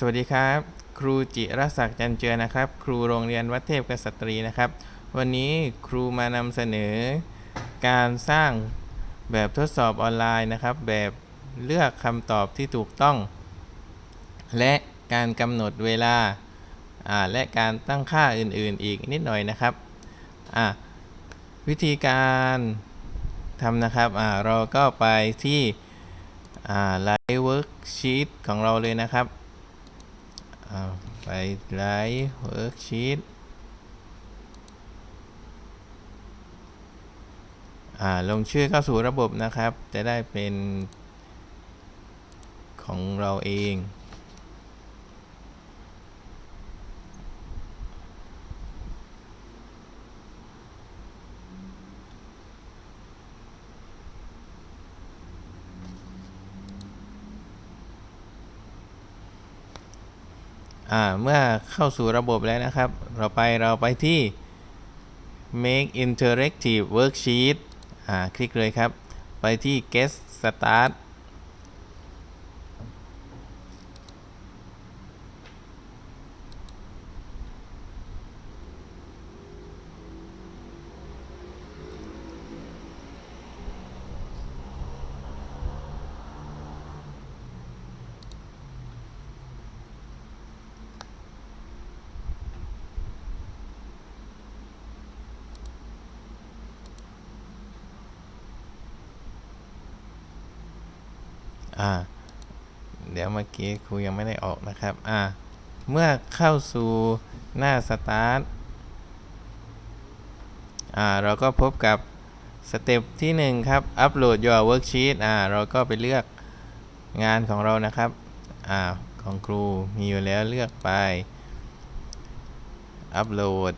สวัสดีครับ ครูจิรศักดิ์จันเจือนะครับ ครูโรงเรียนวัดเทพกษัตรีนะครับ วันนี้ครูมานำเสนอ การสร้างแบบทดสอบออนไลน์นะครับ แบบเลือกคำตอบที่ถูกต้อง และการกำหนดเวลาและการตั้งค่าอื่นๆ อีกนิดหน่อยนะครับวิธีการทำนะครับเราก็ไปที่ไลฟ์เวิร์กชีตของเราเลยนะครับ อ่าไปไลฟ์เวิร์กชีตลงชื่อเข้าสู่ระบบนะครับ จะได้เป็นของเราเอง อ่าเมื่อเข้าสู่ระบบแล้วนะครับ เราไปเราไปที่ make interactive worksheet อ่าคลิกเลยครับ ไปที่ get start อ่าเดี๋ยวเมื่อกี้ครูยังไม่ได้ออกนะครับอ่าเมื่อเข้าสู่หน้าสตาร์ทอ่าเราก็พบกับสเต็ปที่ 1 ครับอัปโหลด your worksheet อ่าเราก็ไปเลือกงานของเรานะครับอ่าของครูมีอยู่แล้วเลือกไปอัปโหลด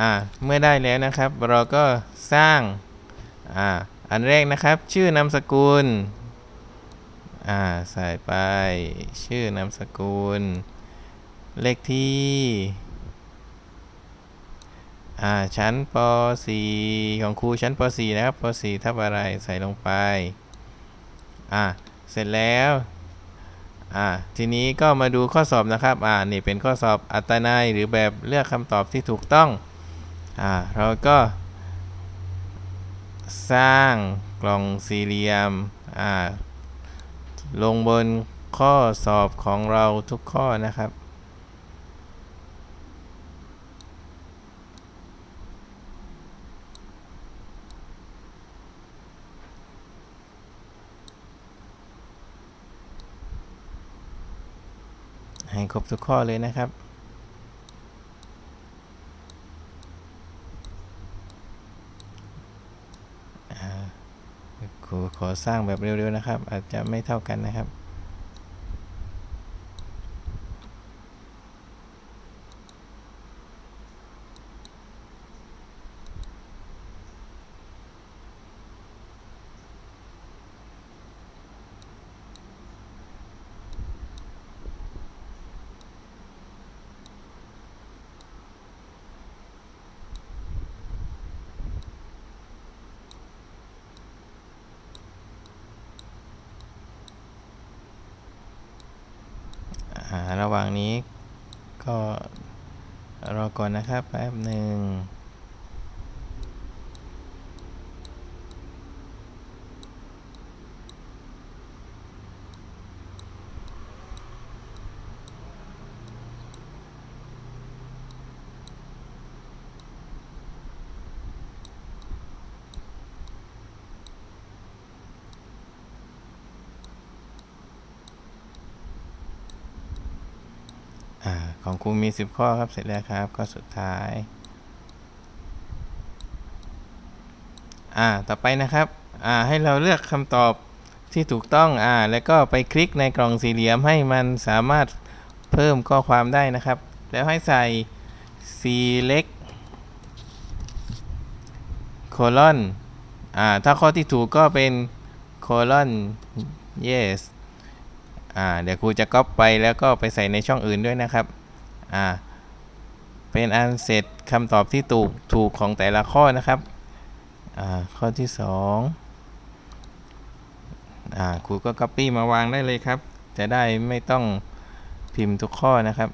อ่าเมื่อได้แล้วนะครับ เราก็สร้าง อ่าอันแรกนะครับชื่อนามสกุลอ่าใส่ไปชื่อนามสกุล เลขที่อ่าชั้นป .4 ของครูชั้นป .4 นะครับป .4 ทับอะไรใส่ลงไปอ่าเสร็จแล้วอ่าทีนี้ก็มาดูข้อสอบนะครับอ่านี่เป็นข้อสอบอัตนัยหรือแบบเลือกคำตอบที่ถูกต้องอ่าเราก็ สร้างกล่องสี่เหลี่ยมอ่าลงบนข้อสอบของเราทุกข้อนะครับ ให้ครบทุกข้อเลยนะครับ อ่า ครูขอสร้างแบบเร็วๆนะครับ อาจจะไม่เท่ากันนะครับ ระหว่างนี้ก็รอก่อนนะครับแป๊บหนึ่ง อของครูมี 10 ข้อครับเสร็จแล้วครับข้อสุดท้ายอ่าต่อไปนะครับอ่าให้เราเลือกคำตอบที่ถูกต้องอ่าแล้วก็ไปคลิกในกล่องสี่เหลี่ยมให้มันสามารถเพิ่มข้อความได้นะครับ แล้วให้ใส่ select colon อ่าถ้าข้อที่ถูกก็เป็น colon yes อ่าเดี๋ยวครูจะก๊อปไปแล้วก็ไปใส่ในช่องอื่นด้วยนะครับอ่าเป็นอันเสร็จคำตอบที่ถูกถูกของแต่ละข้อนะครับอ่าข้อที่สองอ่าครูก็ Copy มาวางได้เลยครับ จะได้ไม่ต้องพิมพ์ทุกข้อนะครับ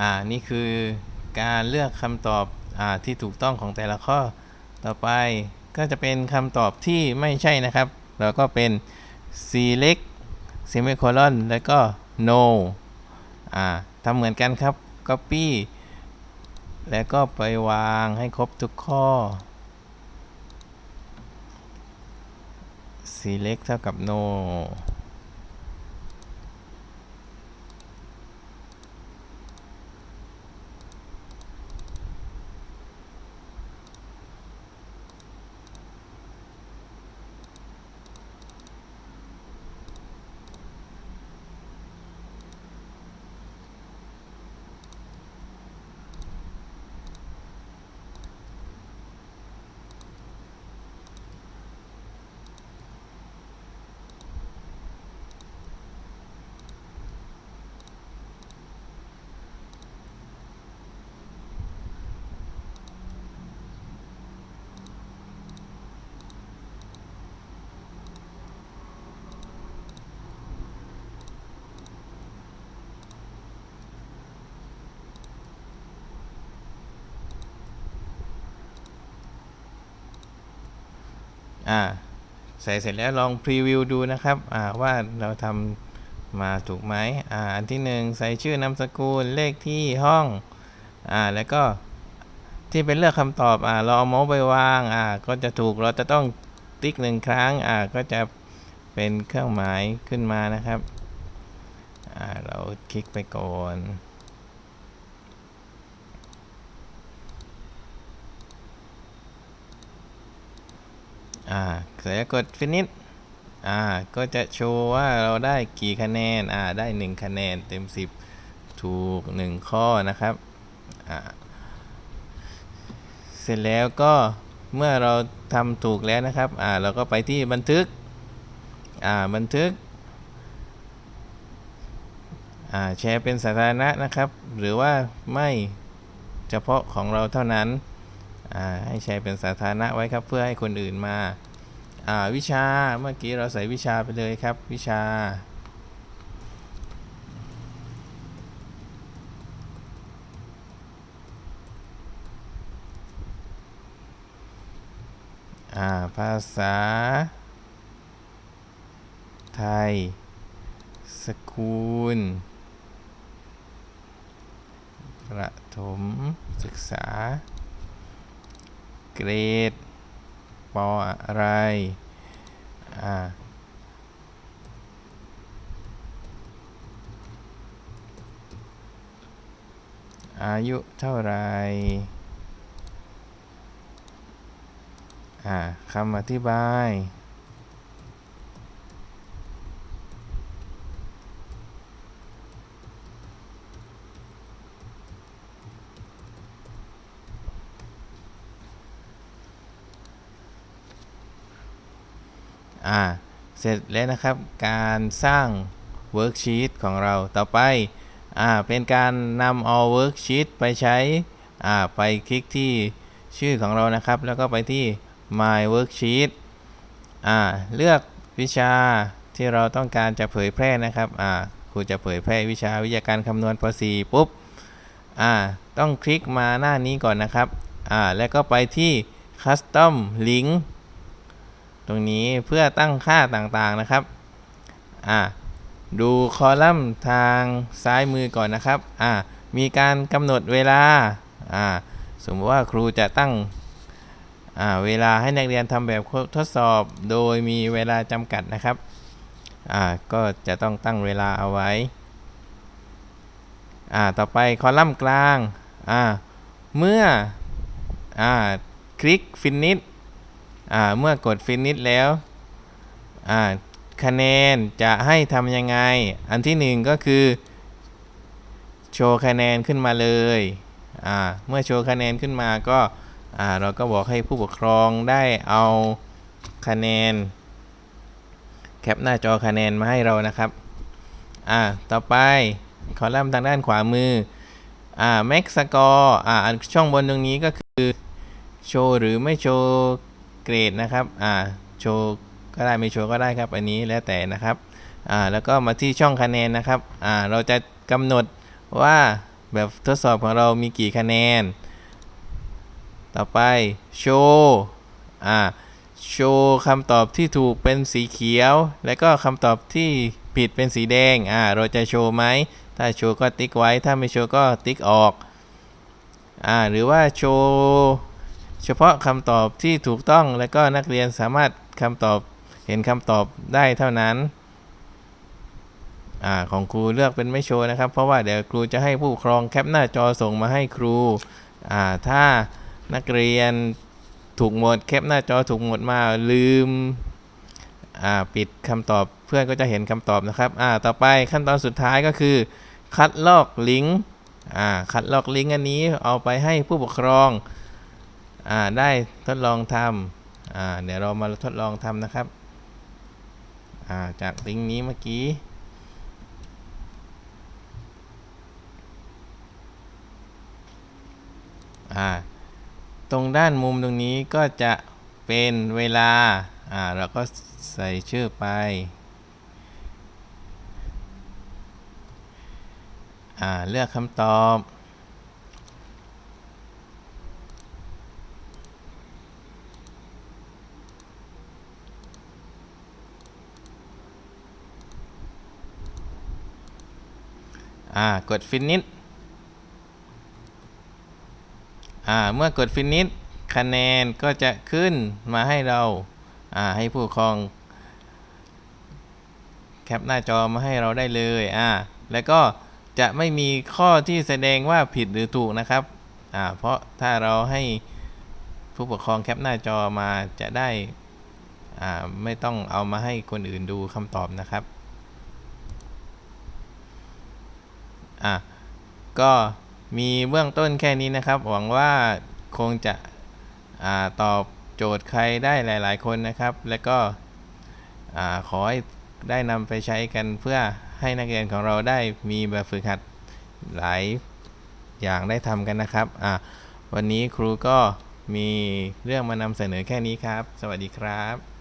อ่านี่คือการเลือกคำตอบอ่าที่ถูกต้องของแต่ละข้อ ต่อไปก็จะเป็นคำตอบที่ไม่ใช่นะครับ เราก็เป็น select semicolon แล้วก็ no อ่าทำเหมือนกันครับ copy แล้วก็ไปวางให้ครบทุกข้อ select เท่ากับ no อ่าใส่เสร็จแล้วลองพรีวิวดูนะครับอ่าว่าเราทำมาถูกไหมอ่าอันที่หนึ่งใส่ชื่อนามสกุลเลขที่ห้องอ่าแล้วก็ที่เป็นเลือกคำตอบอ่าเราเอาเมาส์ไปวางอ่าก็จะถูกเราจะต้องติ๊กหนึ่งครั้งอ่าก็จะเป็นเครื่องหมายขึ้นมานะครับอ่าเราคลิกไปก่อน อ่าเสร็จแล้วกด finish อ่าก็จะโชว์ว่าเราได้กี่คะแนนอ่าได้ 1 คะแนนเต็ม 10 ถูก 1 ข้อนะครับอ่าเสร็จแล้วก็เมื่อเราทำถูกแล้วนะครับอ่าเราก็ไปที่บันทึกอ่าบันทึกอ่าแชร์เป็นสาธารณะนะครับ หรือว่าไม่เฉพาะของเราเท่านั้น ให้แชร์เป็นสาธารณะไว้ครับเพื่อให้คนอื่นมาวิชาเมื่อกี้เราใส่วิชาไปเลยครับ วิชาาภาษา ไทย สกุลประถมศึกษา เกรดปออะไร อ่า อายุเท่าไร อ่าคำอธิบาย อ่าเสร็จแล้วนะครับ การสร้างเวิร์กชีตของเราต่อไปอ่าเป็นการนำเอาเวิร์กชีตไปใช้อ่าไปคลิกที่ชื่อของเรานะครับ แล้วก็ไปที่ my worksheet อ่าเลือกวิชาที่เราต้องการจะเผยแพร่นะครับอ่าครูจะเผยแพร่วิชาวิทยาการคำนวณป .4 ปุ๊บอ่าต้องคลิกมาหน้านี้ก่อนนะครับอ่าแล้วก็ไปที่ custom link ตรงนี้เพื่อตั้งค่าต่างๆนะครับอ่าดูคอลัมน์ทางซ้ายมือก่อนนะครับอ่ามีการกำหนดเวลาอ่าสมมติว่าครูจะตั้งอ่าเวลาให้นักเรียนทำแบบทดสอบ โดยมีเวลาจำกัดนะครับอ่าก็จะต้องตั้งเวลาเอาไว้อ่าต่อไปคอลัมน์กลางอ่าเมื่ออ่าคลิก finish เมื่อกด finish แล้วคะแนนจะให้ทำยังไง อันที่หนึ่งก็คือ โชว์คะแนนขึ้นมาเลยเมื่อโชว์คะแนนขึ้นมาก็เราก็บอกให้ผู้ปกครองได้เอาคะแนน แคปหน้าจอคะแนนมาให้เรานะครับ อ่า ต่อไปคอลัมน์ทางด้านขวามือ อ่า max score อ่า ช่องบนตรงนี้ก็คือ โชว์หรือไม่โชว์ เกรดนะครับอ่าโชว์ก็ได้ไม่โชว์ก็ได้ครับ อันนี้แล้วแต่นะครับอ่าแล้วก็มาที่ช่องคะแนนนะครับอ่าเราจะกำหนดว่าแบบทดสอบของเรามีกี่คะแนน ต่อไปโชว์อ่าโชว์คำตอบที่ถูกเป็นสีเขียว แล้วก็คำตอบที่ผิดเป็นสีแดงอ่าเราจะโชว์ไหม ถ้าโชว์ก็ติ๊กไว้ ถ้าไม่โชว์ก็ติ๊กออกอ่าหรือว่าโชว์ เฉพาะคำตอบที่ถูกต้องแล้วก็นักเรียนสามารถคำตอบเห็นคำตอบได้เท่านั้นอของครูเลือกเป็นไม่โชว์นะครับ เพราะว่าเดี๋ยวครูจะให้ผู้ปกครองแคปหน้าจอส่งมาให้ครูถ้านักเรียนถูกหมดแคปหน้าจอถูกหมดมาลืมปิดคำตอบเพื่อนก็จะเห็นคำตอบนะครับต่อไปขั้นตอนสุดท้ายก็คือ คัดลอกลิงก์คัดลอกลิงก์อันนี้เอาไปให้ผู้ปกครอง ได้ทดลองทำเดี๋ยวเรามาทดลองทำนะครับาจากลิงก์นี้เมื่อกี้ตรงด้านมุมตรงนี้ก็จะเป็นเวลาเราก็ใส่ชื่อไปอเลือกคำตอบ อ่ากด finish อ่าเมื่อกด finish คะแนนก็จะขึ้นมาให้เราอ่าให้ผู้ปกครอง แคปหน้าจอมาให้เราได้เลยอ่าแล้วก็จะไม่มีข้อที่แสดงว่าผิดหรือถูกนะครับอ่าเพราะถ้าเราให้ผู้ปกครองแคปหน้าจอมาจะได้อ่าไม่ต้องเอามาให้คนอื่นดูคำตอบนะครับ อะก็มีเบื้องต้นแค่นี้นะครับ หวังว่าคงจะอตอบโจทย์ใครได้หลาย ๆ คนนะครับ แล้วก็ขอให้ได้นำไปใช้กันเพื่อให้นักเรียนของเราได้มีแบบฝึกหัดหลายอย่างได้ทำกันนะครับวันนี้ครูก็มีเรื่องมานำเสนอแค่นี้ครับ สวัสดีครับ